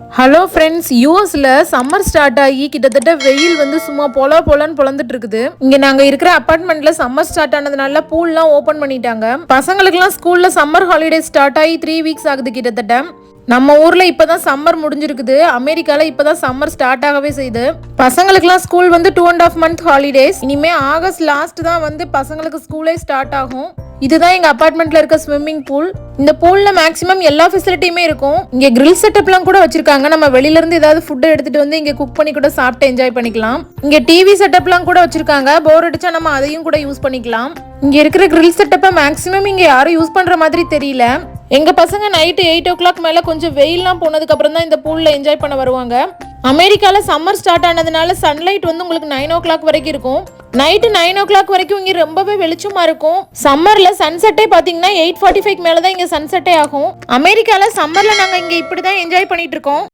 Hello friends யூஎஸ்ல summer start ஆகி கிட்டத்தட்ட வெயில் வந்து சும்மா பொல பொலன்னு பொழந்துட்டு இருக்குது. இங்க நாங்க இருக்கிற அப்பார்ட்மெண்ட்ல சம்மர் ஸ்டார்ட் ஆனதுனால பூல்லாம் ஓபன் பண்ணிட்டாங்க. பசங்களுக்குலாம் ஸ்கூல்ல சம்மர் ஹாலிடே ஸ்டார்ட் ஆகி த்ரீ வீக்ஸ் ஆகுது கிட்டத்தட்ட. நம்ம ஊர்ல இப்பதான் சம்மர் முடிஞ்சிருக்குது. அமெரிக்கால இப்பதான் சம்மர் ஸ்டார்ட் ஆகவே செய்யுது. பசங்களுக்குலாம் ஸ்கூல் வந்து two and half month holidays இனிமே ஆகஸ்ட் லாஸ்ட் தான் வந்து பசங்களுக்கு ஸ்கூலே ஸ்டார்ட் ஆகும். இதுதான் எங்க அபார்ட்மெண்ட்ல இருக்க ஸ்விம்மிங் பூல். இந்த பூல்ல மேக்ஸிமம் எல்லா ஃபெசிலிட்டியுமே இருக்கும். இங்க கிரில் செட்டப்லாம் கூட வச்சிருக்காங்க. நம்ம வெளியில இருந்து ஏதாவது ஃபுட் எடுத்துட்டு வந்து இங்க குக் பண்ணி கூட சாப்பிட்டு என்ஜாய் பண்ணிக்கலாம். இங்க டிவி செட்டப்லாம் கூட வச்சிருக்காங்க. போர் அடிச்சா நம்ம அதையும் கூட யூஸ் பண்ணிக்கலாம். இங்க இருக்கிற கிரில் செட்டப்பை மேக்ஸிமம் இங்க யாரும் யூஸ் பண்ற மாதிரி தெரியல. எங்க பசங்க நைட்டு எயிட் ஓ கிளாக் மேல கொஞ்சம் வெயில்லாம் போனதுக்கு அப்புறம் தான் இந்த பூல்ல என்ஜாய் பண்ண வருவாங்க. அமெரிக்கால சம்மர் ஸ்டார்ட் ஆனதுனால சன்லைட் வந்து உங்களுக்கு நைன் ஓ கிளாக் வரைக்கும் இருக்கும். நைட்டு நைன் ஓ கிளாக் வரைக்கும் இங்கே ரொம்பவே வெளிச்சமாக இருக்கும். சம்மரில் சன்செட்டே பார்த்தீங்கன்னா எயிட் ஃபார்ட்டி ஃபைவ் மேலே தான் இங்கே சன்செட்டே ஆகும். அமெரிக்காவில் சம்மரில் நாங்கள் இங்கே இப்படி தான் என்ஜாய் பண்ணிட்டு இருக்கோம்.